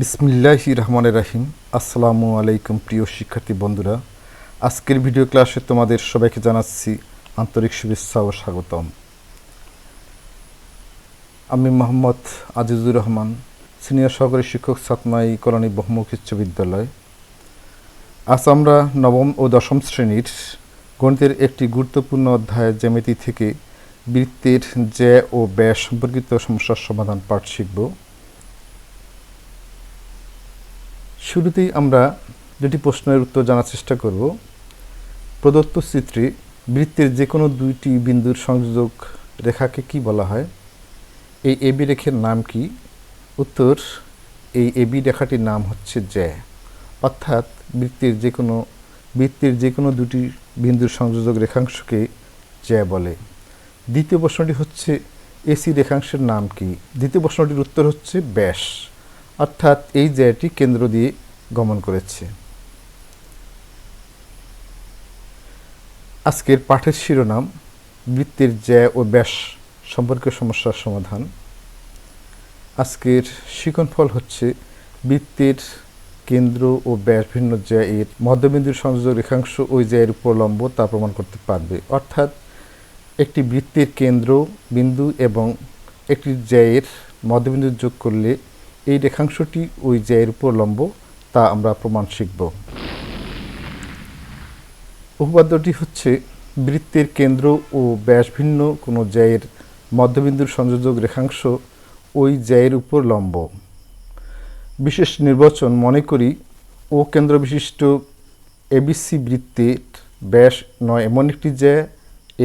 বিসমিল্লাহি রহমান রাহিম আসসালামু আলাইকুম প্রিয় শিক্ষার্থী বন্ধুরা। আজকের ভিডিও ক্লাসে তোমাদের সবাইকে জানাচ্ছি আন্তরিক শুভেচ্ছা ও স্বাগতম। আমি মোহাম্মদ আজিজুর রহমান, সিনিয়র সহকারী শিক্ষক সাতমাই কলোনি বহুমুখ উচ্চ বিদ্যালয়। আজ আমরা নবম ও দশম শ্রেণির গণিতের একটি গুরুত্বপূর্ণ অধ্যায় জ্যামিতি থেকে বৃত্তের জ্যা ও ব্যয় সম্পর্কিত সমস্যার সমাধান পাঠ শিখব। শুরুতেই আমরা দুটি প্রশ্নের উত্তর জানার চেষ্টা করব। প্রদত্ত চিত্রে বৃত্তের যে কোনো দুইটি বিন্দুর সংযোগ রেখাকে কি বলা হয়? এই এবি রেখার নাম কি? উত্তর, এই এবি রেখাটির নাম হচ্ছে জ্যা। অর্থাৎ বৃত্তের যে কোনো বৃত্তের যে কোনো দুটি বিন্দুর সংযোজক রেখাংশকে জ্যা বলে। দ্বিতীয় প্রশ্নটি হচ্ছে এসি রেখাংশের নাম কি? দ্বিতীয় প্রশ্নটির উত্তর হচ্ছে ব্যাস। অর্থাৎ এই জ্যাটি কেন্দ্র দিয়ে গমন করেছে। আজকের পাঠের শিরোনাম, বৃত্তের জ্যা ও ব্যাস সম্পর্কে সমস্যার সমাধান। আজকের শিকনফল হচ্ছে বৃত্তের কেন্দ্র ও ব্যাস ভিন্ন জ্যা এর মধ্যবিন্দুর সংযোগ রেখাংশ ওই জ্যায়ের উপর লম্ব তা প্রমাণ করতে পারবে। অর্থাৎ একটি বৃত্তের কেন্দ্র বিন্দু এবং একটি জ্যায়ের মধ্যবিন্দু যোগ করলে এই রেখাংশটি ওই জ্যায়ের উপর লম্ব তা আমরা প্রমাণ শিখব। উপপাদ্যটি হচ্ছে বৃত্তের কেন্দ্র ও ব্যাস ভিন্ন, কোনো জ্যায়ের মধ্যবিন্দুর সংযোজক রেখাংশ ওই জ্যায়ের উপর লম্ব। বিশেষ নির্বাচন মনে করি, ও কেন্দ্র বিশিষ্ট এবিসি বৃত্তের ব্যাস নয় এমন একটি জ্যা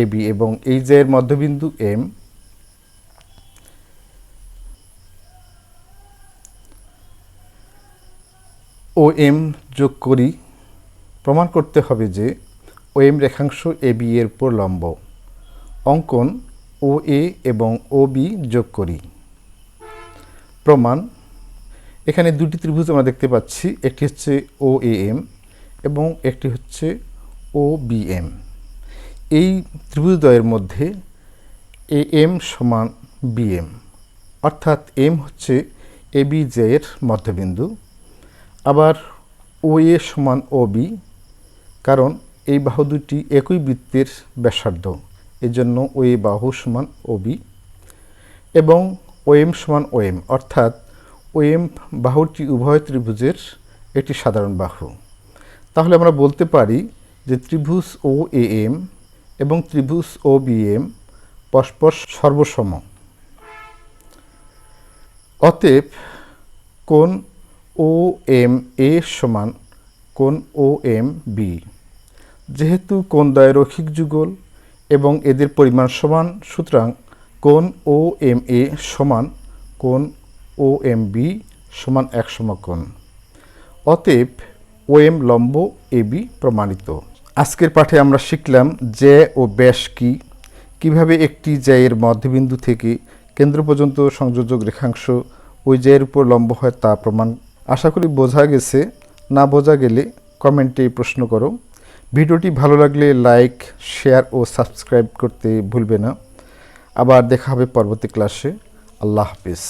এবি এবং এই জ্যায়ের মধ্যবিন্দু এম। ও এম যোগ করি, প্রমাণ করতে হবে যে ও এম রেখাংশ এ বি এর উপর লম্ব। অঙ্কন ও এ এবং ও বি যোগ করি। প্রমাণ, এখানে দুটি ত্রিভুজ আমরা দেখতে পাচ্ছি, একটি হচ্ছে ও এ এম এবং একটি হচ্ছে ও বি এম এই ত্রিভুজদ্বয়ের মধ্যে এ এম সমান বি এম অর্থাৎ এম হচ্ছে এ বি জেয়ের মধ্যবিন্দু। আবার ও এ সমান ও বি, কারণ এই বাহু দুটি একই বৃত্তের ব্যাসার্ধ, এজন্য ও এ বাহু সমান ও বি এবং ও এম সমান ও এম, অর্থাৎ ও এম বাহুটি উভয় ত্রিভুজের একটি সাধারণ বাহু। তাহলে আমরা বলতে পারি যে ত্রিভুজ ও এ এম এবং ত্রিভুজ ও বি এম পরস্পর সর্বসম। অতএব কোন ও এম এ সমান কোন ও এম বি যেহেতু কোন দ্বয় রৈখিক যুগল এবং এদের পরিমাণ সমান, সুতরাং কোন ও এম এ সমান কোন ও এম বি সমান এক সমকোণ। অতএব ও এম লম্ব এ বি প্রমাণিত। আজকের পাঠে আমরা শিখলাম জ্যা ও ব্যাস কি, কীভাবে একটি জ্যায়ের মধ্যবিন্দু থেকে কেন্দ্র পর্যন্ত সংযোজক রেখাংশ ওই জ্যায়ের উপর লম্ব হয় তা প্রমাণ আশা করি বোঝা গেছে, না বোঝা গেলে কমেন্টে প্রশ্ন করো। ভিডিওটি ভালো লাগলে লাইক শেয়ার ও সাবস্ক্রাইব করতে ভুলবে না। আবার দেখা হবে পরবর্তী ক্লাসে আল্লাহ হাফিজ।